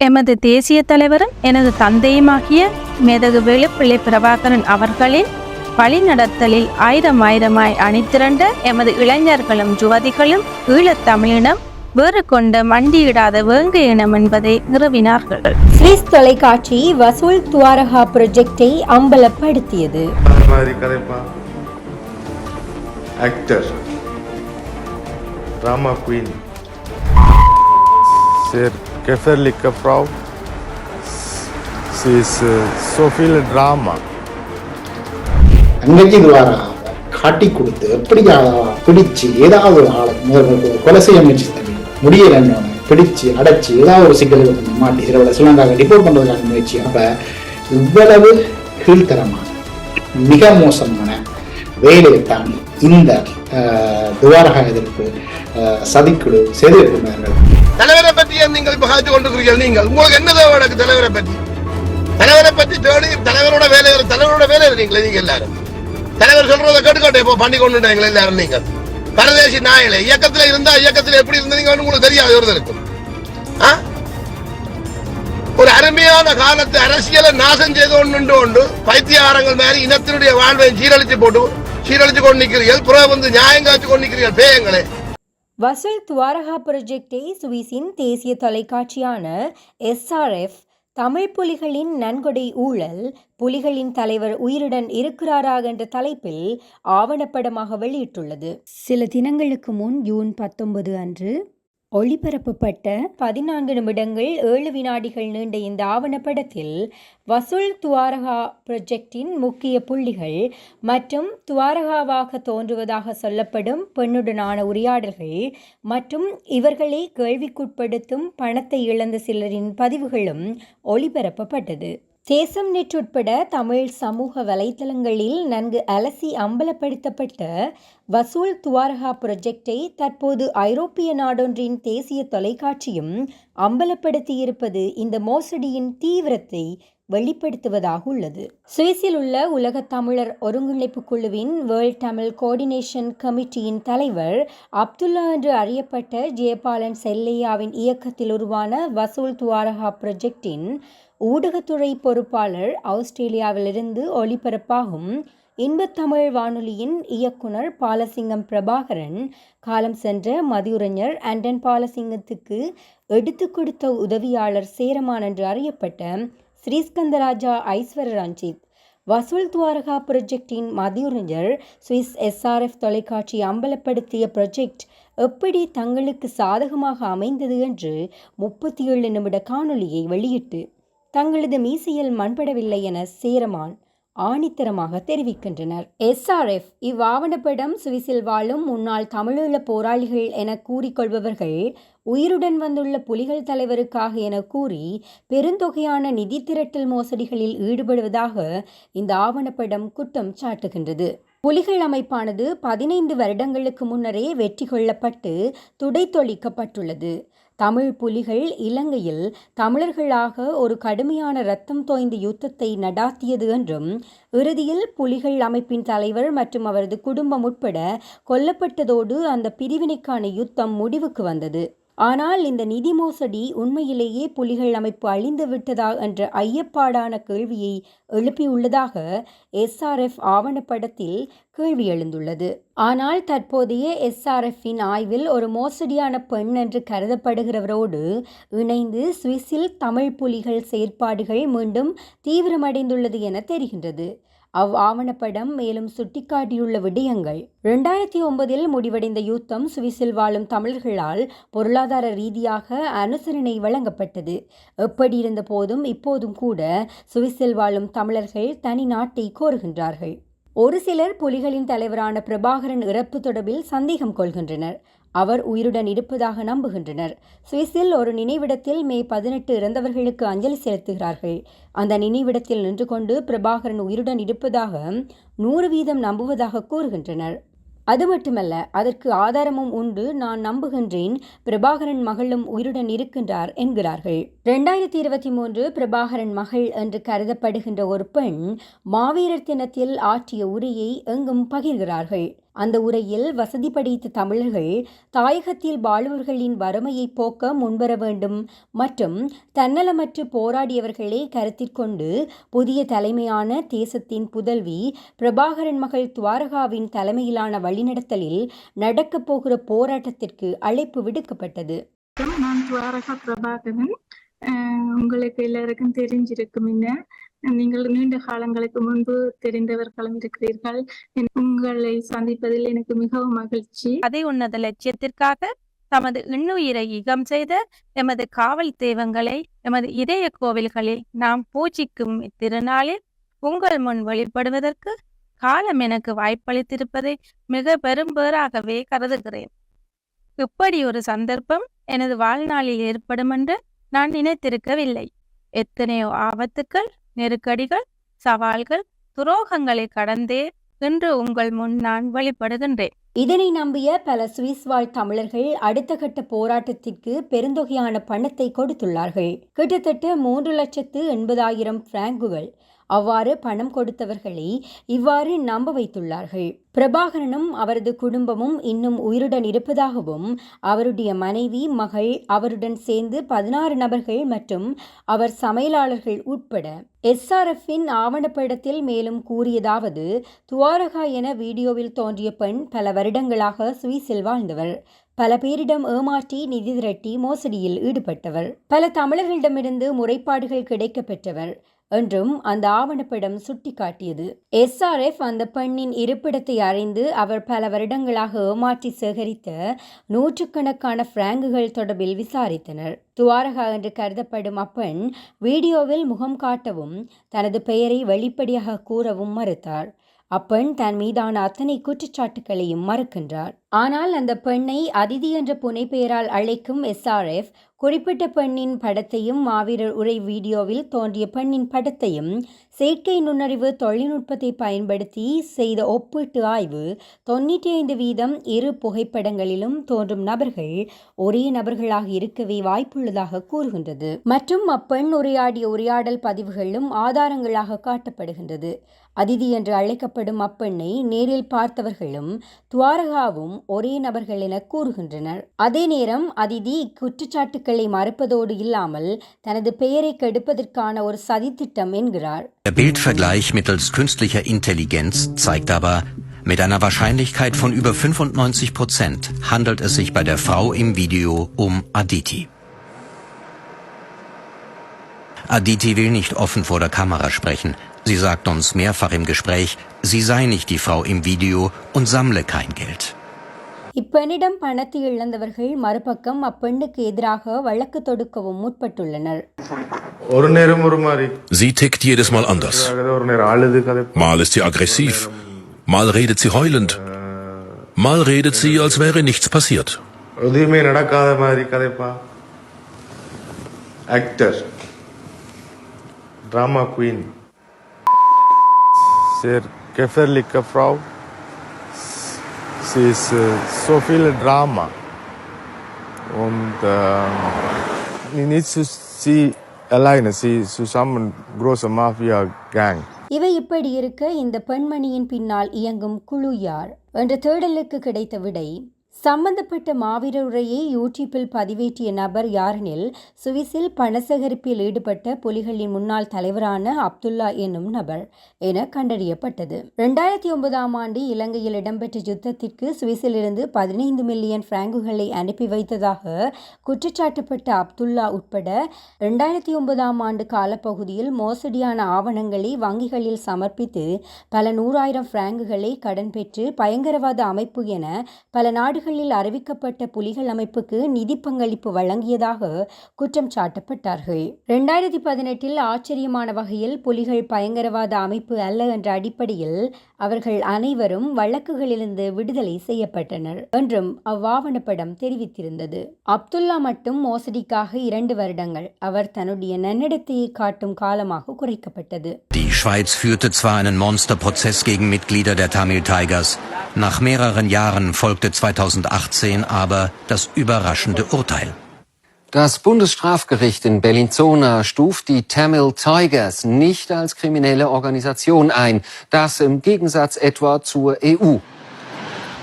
எமது தேசிய தலைவரும் எனது தந்தையுமாகிய மேதகு வேலுப்பிள்ளை பிரபாகரன் அவர்களின் வழிநடத்தலில் ஆயிரம் ஆயிரமாய் அணிதிரண்ட எமது இளைஞர்களும் யுவதிகளும் ஈழத்தமிழினம் வேறு கொண்ட மண்டியிடாத வேங்கு இனம் என்பதை நிறுவினார்கள். ஸ்விஸ் தொலைக்காட்சி வசூல் துவாரகா ப்ரொஜெக்டை அம்பலப்படுத்தியது. ஆக்டர் ட்ராமா குயின் சேர் கெஃபர்லிக்க ஃப்ராவ் இஸ் so ட்ராமா தங்கச்சி துவாரா காட்டி கொடுத்து எப்படி பிடிச்சு ஏதாவது ஒரு ஆளை முதல்ல கொலை செய்ய முயற்சி தண்ணி முடியலன்னு பிடிச்சு அடைச்சு ஏதாவது ஒரு சிக்கலுக்கு வந்து மாட்டி சில சிலங்காக டிபோர்ட் பண்ணுறதுக்கான முயற்சி. அப்போ இவ்வளவு கீழ்த்தரமான மிக மோசமான வேலையை தாண்டி இந்த ஆஹ், துவாரகா எதிர்ப்பு ஆஹ், சதிக்குழு செய்திருக்கிறார்கள் தலைவரை பற்றி நீங்கள் இப்ப காய்ச்சி கொண்டிருக்கிறீர்கள்? நீங்கள் உங்களுக்கு என்ன தேவை எனக்கு தலைவரை பற்றி தலைவரை பற்றி தேடி தலைவரோட வேலை தலைவரோட வேலை நீங்களே நீங்க எல்லாரும். தலைவர் சொல்றதை கேட்டுக்கோட்டே இப்போ பண்ணி கொண்டுட்டாங்க எல்லாரும் நீங்கள். பரதேசி நாயலே இயக்கத்துல இருந்தா இயக்கத்துல எப்படி இருந்தீங்க உங்களுக்கு தெரியாது ஒருத்தருக்கும் ஆ? ஒரு அருமையான காலத்து அரசியலை நாசம் செய்து ஒன்று உண்டு பைத்தியாரங்கள் மாதிரி இனத்தினுடைய வாழ்வை சீரழிச்சு போட்டு சீரழிச்சு கொண்டு நிற்கிறீர்கள் புற வந்து நியாயம் காய்ச்சி கொண்டு நிற்கிறீர்கள் பேயங்களே. வசூல் துவாரகா ப்ரொஜெக்டை சுவிஸின் தேசிய தொலைக்காட்சியான எஸ்ஆர்எஃப் தமிழ் புலிகளின் நன்கொடை ஊழல் புலிகளின் தலைவர் உயிருடன் இருக்கிறாரா என்ற தலைப்பில் ஆவணப்படமாக வெளியிட்டுள்ளது. சில தினங்களுக்கு முன் ஜூன் பத்தொன்பது அன்று ஒளிபரப்பப்பட்ட பதினான்கு நிமிடங்கள் ஏழு வினாடிகள் நீண்ட இந்த ஆவணப்படத்தில் வசூல் துவாரகா ப்ரொஜெக்டின் முக்கிய புள்ளிகள் மற்றும் துவாரகாவாக தோன்றுவதாக சொல்லப்படும் பெண்ணுடனான உரையாடல்கள் மற்றும் இவர்களை கேள்விக்குட்படுத்தும் பணத்தை இழந்த சிலரின் பதிவுகளும் ஒளிபரப்பப்பட்டது. தேசம் நெட் உட்பட தமிழ் சமூக வலைத்தளங்களில் நன்கு அலசி அம்பலப்படுத்தப்பட்ட வசூல் துவாரகா புரொஜெக்டை தற்போது ஐரோப்பிய நாடொன்றின் தேசிய தொலைக்காட்சியும் அம்பலப்படுத்தியிருப்பது இந்த மோசடியின் தீவிரத்தை வெளிப்படுத்துவதாக உள்ளது. சுவிஸில் உள்ள உலக தமிழர் ஒருங்கிணைப்பு குழுவின் வேர்ல்ட் தமிழ் கோஆர்டினேஷன் கமிட்டியின் தலைவர் அப்துல்லா என்று அறியப்பட்ட ஜெயபாலன் செல்லையாவின் இயக்கத்தில் உருவான வசூல் துவாரகா புரொஜெக்டின் ஊடகத்துறை பொறுப்பாளர் ஆஸ்திரேலியாவிலிருந்து ஒளிபரப்பாகும் இன்பத்தமிழ் வானொலியின் இயக்குனர் பாலசிங்கம் பிரபாகரன். காலம் சென்ற மதியுரைஞர் ஆண்டன் பாலசிங்கத்துக்கு எடுத்து கொடுத்த உதவியாளர் சேரமான் என்று அறியப்பட்ட ஸ்ரீஸ்கந்தராஜா ஐஸ்வர ரஞ்சித். வசூல் துவாரகா ப்ரொஜெக்டின் மதியுரைஞர் சுவிஸ் எஸ்ஆர்எஃப் தொலைக்காட்சி அம்பலப்படுத்திய ப்ரொஜெக்ட் எப்படி தங்களுக்கு சாதகமாக அமைந்தது என்று முப்பத்தி ஏழு நிமிட காணொலியை வெளியிட்டு தங்களது மீசையில் மண்படவில்லை என சேரமான் ஆணித்தரமாக தெரிவிக்கின்றனர். எஸ்ஆர்எஃப் இவ்வாவணப்படம் சுவிசில் வாழும் முன்னாள் தமிழீழ போராளிகள் என கூறிக்கொள்பவர்கள் உயிருடன் வந்துள்ள புலிகள் தலைவருக்காக என கூறி பெருந்தொகையான நிதி திரட்டல் மோசடிகளில் ஈடுபடுவதாக இந்த ஆவணப்படம் குற்றம் சாட்டுகின்றது. புலிகள் அமைப்பானது பதினைந்து வருடங்களுக்கு முன்னரே வெற்றி கொள்ளப்பட்டு துடைத்தொழிக்கப்பட்டுள்ளது. தமிழ் புலிகள் இலங்கையில் தமிழர்களாக ஒரு கடுமையான ரத்தம் தோய்ந்த யுத்தத்தை நடாத்தியது என்றும் இறுதியில் புலிகள் அமைப்பின் தலைவர் மற்றும் அவரது குடும்பம் உட்பட கொல்லப்பட்டதோடு அந்த பிரிவினைக்கான யுத்தம் முடிவுக்கு வந்தது. ஆனால் இந்த நிதி மோசடி உண்மையிலேயே புலிகள் அமைப்பு அழிந்து விட்டதா என்ற ஐயப்பாடான கேள்வியை எழுப்பியுள்ளதாக எஸ்ஆர்எஃப் ஆவணப்படத்தில் கேள்வி எழுந்துள்ளது. ஆனால் தற்போதைய எஸ்ஆர்எஃப்பின் ஆய்வில் ஒரு மோசடியான பெண் என்று கருதப்படுகிறவரோடு இணைந்து சுவிஸில் தமிழ் புலிகள் செயற்பாடுகள் மீண்டும் தீவிரமடைந்துள்ளது என தெரிகின்றது. அவ் ஆவணப்படம் மேலும் சுட்டிக்காட்டியுள்ள விடயங்கள். இரண்டாயிரத்தி ஒன்பதில் முடிவடைந்த யுத்தம் சுவிஸில் வாழும் தமிழர்களால் பொருளாதார ரீதியாக அனுசரணை வழங்கப்பட்டது. எப்படி இருந்த போதும் இப்போதும் கூட சுவிஸில் வாழும் தமிழர்கள் தனி நாட்டை கோருகின்றார்கள். ஒரு சிலர் புலிகளின் தலைவரான பிரபாகரன் இறப்பு தொடர்பில் சந்தேகம் கொள்கின்றனர். அவர் உயிருடன் இருப்பதாக நம்புகின்றனர். சுவிஸில் ஒரு நினைவிடத்தில் மே பதினெட்டு இறந்தவர்களுக்கு அஞ்சலி செலுத்துகிறார்கள். அந்த நினைவிடத்தில் நின்று கொண்டு பிரபாகரன் உயிருடன் இருப்பதாக நூறு வீதம் நம்புவதாக கூறுகின்றனர். அது மட்டுமல்ல அதற்கு ஆதாரமும் உண்டு. நான் நம்புகின்றேன் பிரபாகரன் மகளும் உயிருடன் இருக்கின்றார் என்கிறார்கள். இரண்டாயிரத்தி இருபத்தி மூன்று பிரபாகரன் மகள் என்று கருதப்படுகின்ற ஒரு பெண் மாவீரர் தினத்தில் ஆற்றிய உரையை எங்கும் பகிர்கிறார்கள். அந்த உரையில் வசதி படைத்த தமிழர்கள் தாயகத்தில் வாழ்வர்களின் வறுமையை போக்க முன்வர வேண்டும். மற்றும் தன்னலமற்று போராடியவர்களை கருத்திற்கொண்டு புதிய தலைமையான தேசத்தின் புதல்வி பிரபாகரன் மகள் துவாரகாவின் தலைமையிலான வழிநடத்தலில் நடக்கப் போகிற போராட்டத்திற்கு அழைப்பு விடுக்கப்பட்டது. நான் துவாரகா பிரபாகரன். உங்களுக்கு எல்லாருக்கும் தெரிஞ்சிருக்கும் என்ன நீங்கள் நீண்ட காலங்களுக்கு முன்பு தெரிந்தவர்களும் இருக்கிறீர்கள். உங்களை சந்திப்பதில் எனக்கு மிகவும் மகிழ்ச்சி. அதை உன்னத லட்சியத்திற்காக தமது இன்னுயிரை இகம் செய்த எமது காவல் தெய்வங்களை எமது இதய கோவில்களில் நாம் பூஜிக்கும் இத்திருநாளில் உங்கள் முன் வெளிப்படுவதற்கு காலம் எனக்கு வாய்ப்பளித்திருப்பதை மிக பெரும்பேறாகவே கருதுகிறேன். இப்படி ஒரு சந்தர்ப்பம் எனது வாழ்நாளில் ஏற்படும் என்று நான் நினைத்திருக்கவில்லை. எத்தனையோ ஆபத்துக்கள் நெருக்கடிகள் சவால்கள் துரோகங்களை கடந்தே என்று உங்கள் முன் நான் வழிபடுகின்றேன். இதனை நம்பிய பல சுவிஸ் வாழ் தமிழர்கள் அடுத்த கட்ட போராட்டத்திற்கு பெருந்தொகையான பணத்தை கொடுத்துள்ளார்கள். கிட்டத்தட்ட மூன்று லட்சத்து எண்பதாயிரம் பிராங்குகள். அவ்வாறு பணம் கொடுத்தவர்களை இவ்வாறு நம்ப வைத்துள்ளார்கள். பிரபாகரனும் அவரது குடும்பமும் இன்னும் உயிருடன் இருப்பதாகவும் அவருடைய மனைவி மகள் அவருடன் சேர்ந்து பதினாறு நபர்கள் மற்றும் அவர் சமையலாளர்கள் உட்பட எஸ்ஆர்எஃப்பின் ஆவணப்படத்தில் மேலும் கூறியதாவது துவாரகா என வீடியோவில் தோன்றிய பெண் பல வருடங்களாக சுவிஸில் வாழ்ந்தவர். பல பேரிடம் ஏமாற்றி நிதி திரட்டி மோசடியில் ஈடுபட்டவர். பல தமிழர்களிடமிருந்து முறைப்பாடுகள் கிடைக்கப் பெற்றவர் என்றும் அந்த ஆவணப்படம் சுட்டிக்காட்டியது. எஸ்ஆர்எஃப் அந்த பெண்ணின் இருப்பிடத்தை அறிந்து அவர் பல வருடங்களாக ஏமாற்றி சேகரித்த நூற்றுக்கணக்கான பிராங்குகள் தொடர்பில் விசாரித்தனர். துவாரகா என்று கருதப்படும் அப்பெண் வீடியோவில் முகம் காட்டவும் தனது பெயரை வெளிப்படையாக கூறவும் மறுத்தார் அப்பெண் தன் மீதான அத்தனை குற்றச்சாட்டுகளையும் மறுக்கின்றார் ஆனால் அந்த பெண்ணை அதிதி என்ற புனைப்பெயரால் அழைக்கும் எஸ்ஆர்எஃப் குறிப்பிட்ட பெண்ணின் படத்தையும் மாவீரர் உரை வீடியோவில் தோன்றிய பெண்ணின் படத்தையும் செயற்கை நுண்ணறிவு தொழில்நுட்பத்தை பயன்படுத்தி செய்த ஒப்பீட்டு ஆய்வு தொண்ணூற்றி ஐந்து வீதம் இரு புகைப்படங்களிலும் தோன்றும் நபர்கள் ஒரே நபர்களாக இருக்கவே வாய்ப்புள்ளதாக கூறுகின்றது. மற்றும் அப்பெண் உரையாடிய உரையாடல் பதிவுகளும் ஆதாரங்களாக காட்டப்படுகின்றது. அதிதி என்று அழைக்கப்படும் அப்பெண்ணை நேரில் பார்த்தவர்களும் துவாரகாவும் ஒரே நபர்கள் என கூறுகின்றனர். அதே நேரம் அதிதி குற்றச்சாட்டுக்களை மறுப்பதோடு இல்லாமல் தனது பெயரை கெடுப்பதற்கான ஒரு சதித்திட்டம் என்கிறார் Der Bildvergleich mittels künstlicher Intelligenz zeigt aber, mit einer Wahrscheinlichkeit von über 95 Prozent handelt es sich bei der Frau im Video um Aditi. Aditi will nicht offen vor der Kamera sprechen. Sie sagt uns mehrfach im Gespräch, sie sei nicht die Frau im Video und sammle kein Geld. இப்பெண்ணிடம் பணத்தை இழந்தவர்கள் மறுபக்கம் அப்பெண்ணுக்கு எதிராக வழக்கு தொடுக்கவும் முற்பட்டுள்ளனர் ஒரு நேரம் ஒரு மாதிரி Sie tickt jedes Mal anders. ஒரு நேரம் அழுது கதை Mal ist sie aggressiv, mal redet sie heulend, mal redet sie, als wäre nichts passiert. எதுவுமே நடக்காத மாதிரி கதைப்பா ஆக்டர் ட்ராமா queen சேர் so viel Drama. Und äh, nicht zu sie alleine, sie zusammen große Mafia-Gang. இவை இப்படி இருக்க இந்த பெண்மணியின் பின்னால் இயங்கும் குழு யார் என்ற தேடலுக்கு கிடைத்த விடை சம்பந்தப்பட்ட மாவீரர் உரையை யூடியூப்பில் பதிவேற்றிய நபர் யாரெனில் சுவிஸில் பண சேகரிப்பில் ஈடுபட்ட புலிகளின் முன்னாள் தலைவரான அப்துல்லா என்னும் நபர் என கண்டறியப்பட்டது. ரெண்டாயிரத்தி ஒன்பதாம் ஆண்டு இலங்கையில் இடம்பெற்ற யுத்தத்திற்கு சுவிஸிலிருந்து பதினைந்து மில்லியன் பிராங்குகளை அனுப்பி வைத்ததாக குற்றச்சாட்டப்பட்ட அப்துல்லா உட்பட ரெண்டாயிரத்தி ஒன்பதாம் ஆண்டு காலப்பகுதியில் மோசடியான ஆவணங்களை வங்கிகளில் சமர்ப்பித்து பல நூறாயிரம் பிராங்குகளை கடன் பெற்று பயங்கரவாத அமைப்பு என பல நாடுகள் நாடுகளில் அறிவிக்கப்பட்ட புலிகள் அமைப்புக்கு நிதி பங்களிப்பு வழங்கியதாக குற்றம் சாட்டப்பட்டார்கள். ரெண்டாயிரத்தி பதினெட்டில் ஆச்சரியமான வகையில் புலிகள் பயங்கரவாத அமைப்பு அல்ல என்ற அடிப்படையில் அவர்கள் அனைவரும் வழக்குகளிலிருந்து விடுதலை செய்யப்பட்டனர் என்றும் அவ்வாவணப்படம் தெரிவித்திருந்தது அப்துல்லா மட்டும் மோசடிக்காக இரண்டு வருடங்கள் அவர் தன்னுடைய நன்னடத்தையை காட்டும் காலமாக குறைக்கப்பட்டது Die Schweiz führte zwar einen Monsterprozess gegen Mitglieder der Tamil Tigers, nach mehreren Jahren folgte 2018 aber das überraschende Urteil. Das Bundesstrafgericht in Bellinzona stuft die Tamil Tigers nicht als kriminelle Organisation ein. Das im Gegensatz etwa zur EU.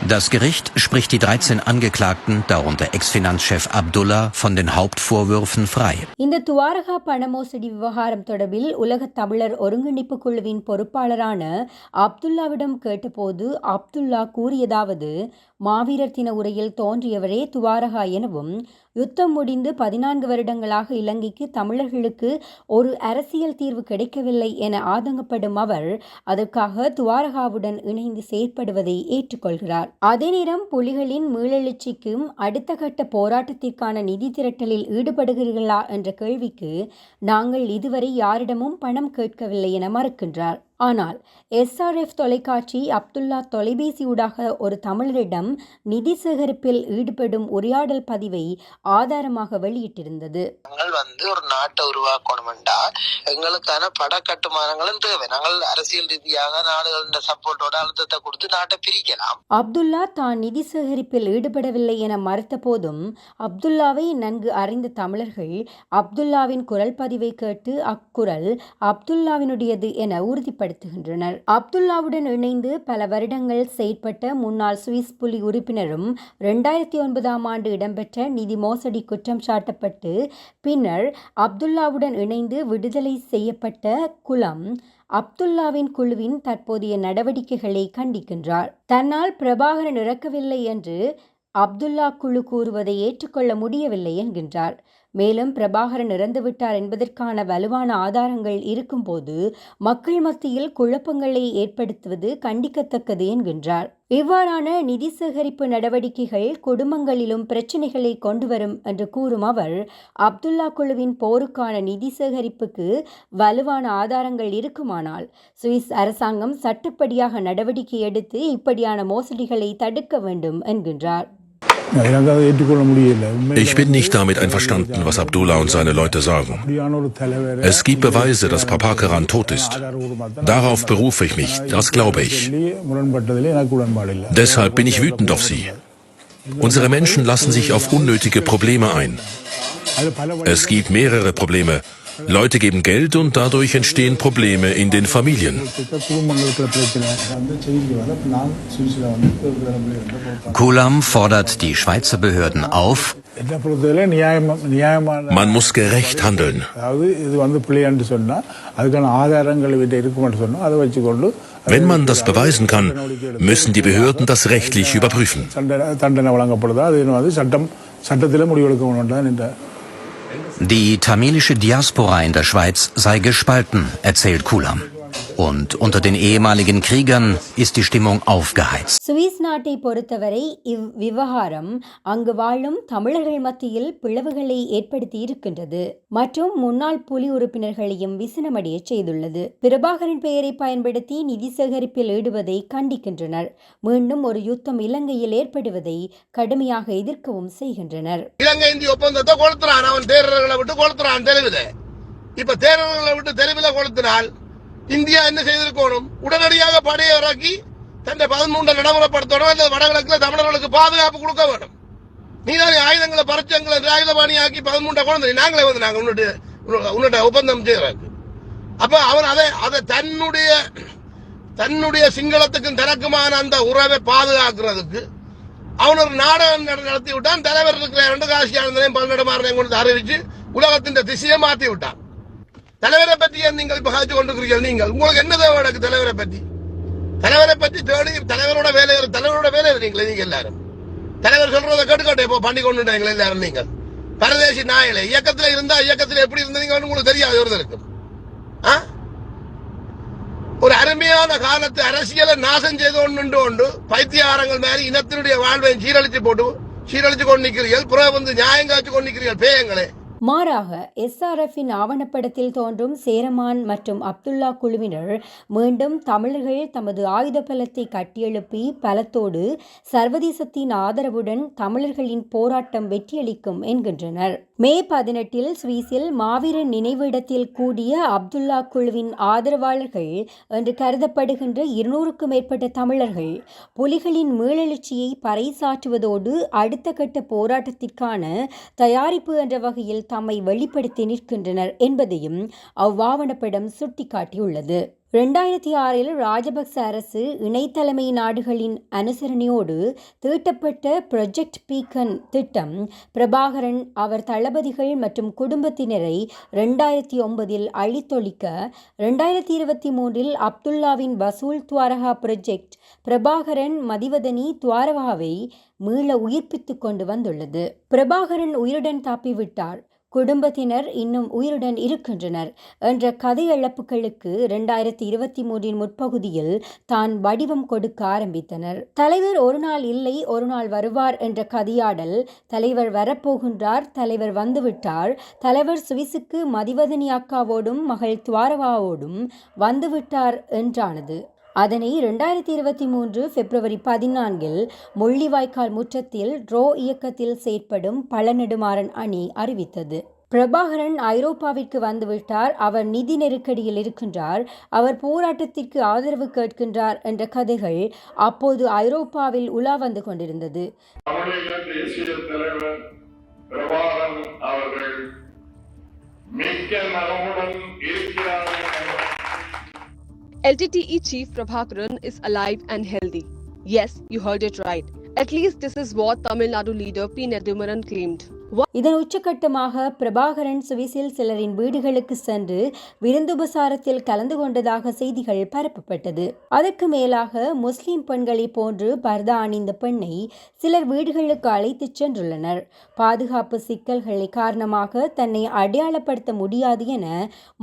Das Gericht spricht die 13 Angeklagten, darunter Ex-Finanzchef Abdullah, von den Hauptvorwürfen frei. இந்த துவாரகா பண மோசடி விவகாரம் தொடர்பில் உலக தமிழர் ஒருங்கிணைப்பு குழுவின் பொறுப்பாளரான அப்துல்லாவிடம் கேட்டபோது அப்துல்லா கூறியதாவது மாவீரர் தின உரையில் தோன்றியவரே துவாரகா எனவும் யுத்தம் முடிந்து பதினான்கு வருடங்களாக இலங்கைக்கு தமிழர்களுக்கு ஒரு அரசியல் தீர்வு கிடைக்கவில்லை என ஆதங்கப்படும் அவர் அதற்காக துவாரகாவுடன் இணைந்து செயற்படுவதை ஏற்றுக்கொள்கிறார். அதே நேரம் புலிகளின் மீளெழுச்சிக்கும் அடுத்த கட்ட போராட்டத்திற்கான நிதி திரட்டலில் ஈடுபடுகிறீர்களா என்ற கேள்விக்கு நாங்கள் இதுவரை யாரிடமும் பணம் கேட்கவில்லை என மறுக்கின்றார். ஆனால் எஸ்ஆர்எஃப் தொலைக்காட்சி அப்துல்லா தொலைபேசியூடாக ஒரு தமிழரிடம் நிதி சேகரிப்பில் ஈடுபடும் உரையாடல் பதிவை ஆதாரமாக வெளியிட்டிருந்தது. நாங்கள் வந்து ஒரு நாட்டை உருவாக்கணும்டா எங்களுக்கான பட கட்டுமானங்களும் தேவை. நாங்கள் அரசியல் ரீதியாக நாடுகளின் சப்போர்ட்டோட அழுத்தத்தை கொடுத்து நாட்டை பிரிக்கலாம். அப்துல்லா தான் நிதி சேகரிப்பில் ஈடுபடவில்லை என மறுத்த போதும் அப்துல்லாவை நன்கு அறிந்த தமிழர்கள் அப்துல்லாவின் குரல் பதிவை கேட்டு அக்குரல் அப்துல்லாவினுடையது என உறுதிப்படுத்துகின்றனர் அப்துல்லாவுடன் இணைந்து பல வருடங்கள் செயற்பட்ட முன்னாள் சுவிஸ் புலி உறுப்பினரும் இரண்டாயிரத்தி ஒன்பதாம் ஆண்டு இடம்பெற்ற நிதி மோசடி குற்றம் சாட்டப்பட்டு பின்னர் அப்துல்லாவுடன் இணைந்து விடுதலை செய்யப்பட்ட குலம் அப்துல்லாவின் குழுவின் தற்போதைய நடவடிக்கைகளை கண்டிக்கின்றார். தன்னால் பிரபாகரன் இறக்கவில்லை என்று அப்துல்லா குழு கூறுவதை ஏற்றுக்கொள்ள முடியவில்லை என்கின்றார். மேலும் பிரபாகரன் இறந்துவிட்டார் என்பதற்கான வலுவான ஆதாரங்கள் இருக்கும்போது மக்கள் மத்தியில் குழப்பங்களை ஏற்படுத்துவது கண்டிக்கத்தக்கது என்கின்றார். இவ்வாறான நிதி சேகரிப்பு நடவடிக்கைகள் குடும்பங்களிலும் பிரச்சினைகளை கொண்டு வரும் என்று கூறும் அவர் அப்துல்லா குழுவின் போருக்கான நிதி சேகரிப்புக்கு வலுவான ஆதாரங்கள் இருக்குமானால் சுவிஸ் அரசாங்கம் சட்டப்படியாக நடவடிக்கை எடுத்து இப்படியான மோசடிகளை தடுக்க வேண்டும் என்கின்றார். Ich bin nicht damit einverstanden, was Abdullah und seine Leute sagen. Es gibt Beweise, dass Papakaran tot ist. Darauf berufe ich mich, das glaube ich. Deshalb bin ich wütend auf sie. Unsere Menschen lassen sich auf unnötige Probleme ein. Es gibt mehrere Probleme, Leute geben Geld und dadurch entstehen Probleme in den Familien. Kulam fordert die Schweizer Behörden auf, man muss gerecht handeln. Wenn man das beweisen kann, müssen die Behörden das rechtlich überprüfen die tamilische Diaspora in der Schweiz sei gespalten, erzählt Kulam. Und unter den ehemaligen Kriegern ist die Stimmung aufgeheizt. Swiss நாட்டை பொறுத்தவரை இவ் விவகாரம் அங்கு வாழும் தமிழர்கள் மத்தியில் பிளவுகளை ஏற்படுத்தி இருக்கின்றது மற்றும் முன்னாள் புலி உறுப்பினர்களையும் விசனமடைய செய்துள்ளது. பிரபாகரன் பெயரை பயன்படுத்தி நிதி சேகரிப்பில் ஈடுவதை கண்டிக்கின்றனர். மீண்டும் ஒரு யுத்தம் இலங்கையில் ஏற்படுவதை கடுமையாக எதிர்க்கவும் செய்கின்றனர். இலங்கை இந்திய ஒப்பந்தத்தை கொளுத்துறான். அவன் தேரர்களை விட்டு கொளுத்துறான். தெளிவுல இப்ப தேரர்களை விட்டு தெளிவுல கொளுத்தினால் இந்தியா என்ன செய்திருக்கணும்? உடனடியாக படையை இறக்கி தன்னை பதிமூன்று நடைமுறைப்படுத்தணும். அல்லது வடகிழக்குல தமிழர்களுக்கு பாதுகாப்பு கொடுக்க வேண்டும். நீதானே ஆயுதங்களை பறிச்சங்களை ஆயுதபாணி ஆக்கி பதிமூன்றை கொண்டு நாங்களே வந்து நாங்க உன்னுடைய உன்னுடைய ஒப்பந்தம் செய்யறாங்க அப்ப அவன் அதை அதை தன்னுடைய தன்னுடைய சிங்களத்துக்கும் தனக்குமான அந்த உறவை பாதுகாக்கிறதுக்கு அவன் ஒரு நாடகம் நட- நடத்தி விட்டான். தலைவர் இருக்கிற ரெண்டு காசி ஆனந்தனையும் பல்நடமாறனையும் கொண்டு அறிவிச்சு உலகத்தின் திசையை மாத்தி விட்டான். தலைவரை பற்றி ஏன் நீங்கள் இப்ப கொண்டிருக்கிறீர்கள்? நீங்கள். உங்களுக்கு என்ன தேவை எனக்கு தலைவரை பற்றி தலைவரை பற்றி தேடி தலைவரோட வேலை தலைவரோட வேலை நீங்களே நீங்க எல்லாரும். தலைவர் சொல்றதை கேட்டுக்கோட்டே இப்போ பண்ணி கொண்டுட்டாங்களே எல்லாரும் நீங்கள். பரதேசி நாயலே இயக்கத்துல இருந்தா இயக்கத்துல எப்படி இருந்தீங்கன்னு உங்களுக்கு தெரியாது ஒருத்தருக்கு ஆ? ஒரு அருமையான காலத்து அரசியலை நாசம் செய்து கொண்டு கொண்டு பைத்தியாரங்கள் மாதிரி இனத்தினுடைய வாழ்வை சீரழிச்சு போட்டு சீரழிச்சு கொண்டு நிற்கிறீர்கள். புற வந்து நியாயம் காய்ச்சி கொண்டு நிற்கிறீர்கள். பேயங்களே. மாறாக எஸ்ஆர்எஃப்பின் ஆவணப்படத்தில் தோன்றும் சேரமான் மற்றும் அப்துல்லா குழுவினர் மீண்டும் தமிழர்கள் தமது ஆயுத பலத்தை கட்டியெழுப்பி பலத்தோடு சர்வதேசத்தின் ஆதரவுடன் தமிழர்களின் போராட்டம் வெற்றியளிக்கும் என்கின்றனர். மே பதினெட்டில் சுவிஸில் மாவீரன் நினைவிடத்தில் கூடிய அப்துல்லா குழுவின் ஆதரவாளர்கள் என்று கருதப்படுகின்ற இருநூறுக்கும் மேற்பட்ட தமிழர்கள் புலிகளின் மீளெழுச்சியை பறைசாற்றுவதோடு அடுத்த கட்ட போராட்டத்திற்கான தயாரிப்பு என்ற வகையில் தம்மை வெளிப்படுத்தி நிற்கின்றனர் என்பதையும் அவ்வாவணப்படம் சுட்டிக்காட்டியுள்ளது. ரெண்டாயிரத்தி ஆறில் ராஜபக்ச அரசு இணைத்தலைமை நாடுகளின் அனுசரணையோடு தீட்டப்பட்ட ப்ரொஜெக்ட் பீக்கன் திட்டம் பிரபாகரன் அவர் தளபதிகள் மற்றும் குடும்பத்தினரை ரெண்டாயிரத்தி ஒன்பதில் அழித்தொழிக்க ரெண்டாயிரத்தி இருபத்தி மூன்றில் அப்துல்லாவின் வசூல் துவாரகா ப்ரொஜெக்ட் பிரபாகரன் மதிவதனி துவாரகாவை மீள உயிர்ப்பித்து கொண்டு வந்துள்ளது. பிரபாகரன் உயிருடன் தப்பிவிட்டார். குடும்பத்தினர் இன்னும் உயிருடன் இருக்கின்றனர் என்ற கதை இழப்புகளுக்கு இரண்டாயிரத்தி இருபத்தி மூன்றின் முற்பகுதியில் தான் வடிவம் கொடுக்க ஆரம்பித்தனர். தலைவர் ஒரு நாள் இல்லை ஒரு நாள் வருவார் என்ற கதையாடல் தலைவர் வரப்போகின்றார் தலைவர் வந்துவிட்டார். தலைவர் சுவிசுக்கு மதிவதனி அக்காவோடும் மகள் துவாரவாவோடும் வந்துவிட்டார் என்றானது. அதனை இரண்டாயிரத்தி இருபத்தி மூன்று பிப்ரவரி பதினான்கில் முள்ளிவாய்க்கால் முற்றத்தில் ட்ரோ இயக்கத்தில் செயற்படும் பழநெடுமாறன் அணி அறிவித்தது. பிரபாகரன் ஐரோப்பாவிற்கு வந்துவிட்டார். அவர் நிதி நெருக்கடியில் இருக்கின்றார். அவர் போராட்டத்திற்கு ஆதரவு கேட்கின்றார் என்ற கதைகள் அப்போது ஐரோப்பாவில் உலா வந்து கொண்டிருந்தது. அவர்கள் மிக்க நலமுடன் இருக்கிறார்கள் LTTE Chief Prabhakaran is alive and healthy. Yes, you heard it right. At least this is what Tamil Nadu leader P. Nedumaran claimed. இதன் உச்சகட்டமாக பிரபாகரன் சுவிஸில் சிலரின் வீடுகளுக்கு சென்று விருந்துபசாரத்தில் கலந்து கொண்டதாக செய்திகள் பரப்பப்பட்டது. அதற்கு மேலாக முஸ்லிம் பெண்களை போன்று பர்தா அணிந்த பெண்ணை சிலர் வீடுகளுக்கு அழைத்துச் சென்றுள்ளனர். பாதுகாப்பு சிக்கல்களை காரணமாக தன்னை அடையாளப்படுத்த முடியாது என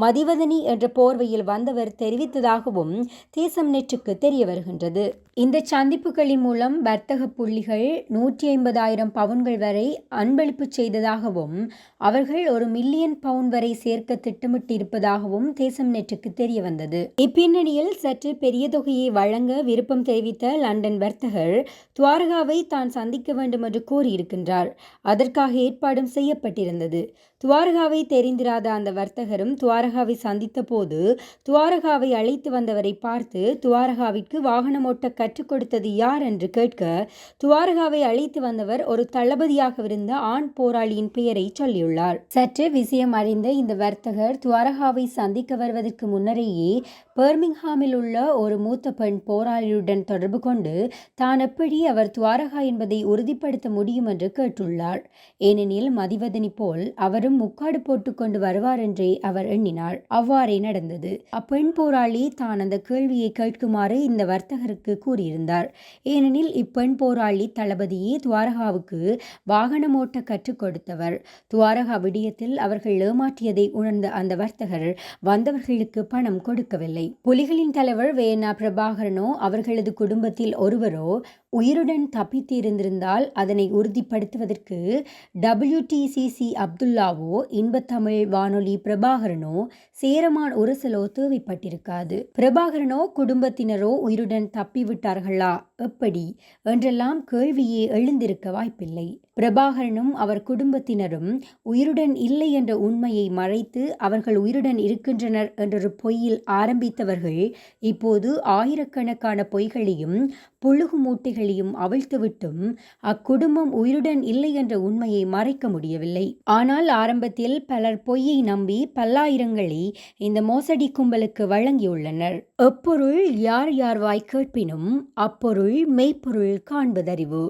மதிவதனி என்ற போர்வையில் வந்தவர் தெரிவித்ததாகவும் தேசம் நெற்றுக்கு தெரிய வருகின்றது. இந்த சந்திப்புகளின் மூலம் வர்த்தக புள்ளிகள் நூற்றி ஐம்பதாயிரம் பவுன்கள் வரை அன்பளிப்பு செய்ததாகவும் அவர்கள் ஒரு மில்லியன் பவுண்ட் வரை சேர்க்க திட்டமிட்டிருப்பதாகவும் தேசம் நெற்றுக்கு தெரிய வந்தது இப்பின்னணியில் சற்று பெரிய தொகையை வழங்க விருப்பம் தெரிவித்த லண்டன் வர்த்தகர் துவாரகாவை தான் சந்திக்க வேண்டும் என்று கூறியிருக்கின்றார். அதற்காக ஏற்பாடும் செய்யப்பட்டிருந்தது. துவாரகாவை தெரிந்திராத அந்த வர்த்தகரும் துவாரகாவை சந்தித்த போது துவாரகாவை அழைத்து வந்தவரை பார்த்து துவாரகாவிற்கு வாகனம் ஓட்ட கற்றுக் கொடுத்தது யார் என்று கேட்க துவாரகாவை அழைத்து வந்தவர் ஒரு தளபதியாகவிருந்த ஆண் போராளியின் பெயரை சொல்லியுள்ளார். சற்று விஷயம் அறிந்த இந்த வர்த்தகர் துவாரகாவை சந்திக்க வருவதற்கு முன்னரேயே பெர்மிங்ஹாமில் உள்ள ஒரு மூத்த பெண் போராளியுடன் தொடர்பு கொண்டு தான் எப்படி அவர் துவாரகா என்பதை உறுதிப்படுத்த முடியும் என்று கேட்டுள்ளார் ஏனெனில் மதிவதனி போல் அவரும் முக்காடு போட்டுக்கொண்டு வருவார் என்றே அவர் எண்ணினார் அவ்வாறே நடந்தது. அப்பெண் போராளி தான் அந்த கேள்வியை கேட்குமாறு இந்த வர்த்தகருக்கு கூறியிருந்தார். ஏனெனில் இப்பெண் போராளி தளபதியே துவாரகாவுக்கு வாகனம் ஓட்ட கற்றுக் கொடுத்தவர். துவாரக விடயத்தில் அவர்கள் ஏமாற்றியதை உணர்ந்த அந்த வர்த்தகர் வந்தவர்களுக்கு பணம் கொடுக்கவில்லை. புலிகளின் தலைவர் வேணா பிரபாகரனோ அவர்களது குடும்பத்தில் ஒருவரோ உயிருடன் தப்பித்திருந்திருந்தால் அதனை உறுதிப்படுத்துவதற்கு டபிள்யூடிசிசி அப்துல்லாவோ இன்பத்தமிழ் வானொலி பிரபாகரனோ சேரமான் ஒருசலோ தேவைப்பட்டிருக்காது. பிரபாகரனோ குடும்பத்தினரோ உயிருடன் தப்பிவிட்டார்களா? எப்படி? என்றெல்லாம் கேள்வியே எழுந்திருக்க வாய்ப்பில்லை. பிரபாகரனும் அவர் குடும்பத்தினரும் உயிருடன் இல்லை என்ற உண்மையை மறைத்து அவர்கள் உயிருடன் இருக்கின்றனர் என்றொரு பொய்யில் ஆரம்பித்தவர்கள் இப்போது ஆயிரக்கணக்கான பொய்களையும் புழுகு மூட்டைகள் மூட்டைகளையும் அவிழ்த்துவிட்டும் அக்குடும்பம் உயிருடன் இல்லை என்ற உண்மையை மறைக்க முடியவில்லை. ஆனால் ஆரம்பத்தில் பலர் பொய்யை நம்பி பல்லாயிரங்களை இந்த மோசடி கும்பலுக்கு வழங்கியுள்ளனர். எப்பொருள் யார் யார் வாய் கேட்பினும் அப்பொருள் மெய்ப்பொருள் காண்பதறிவு.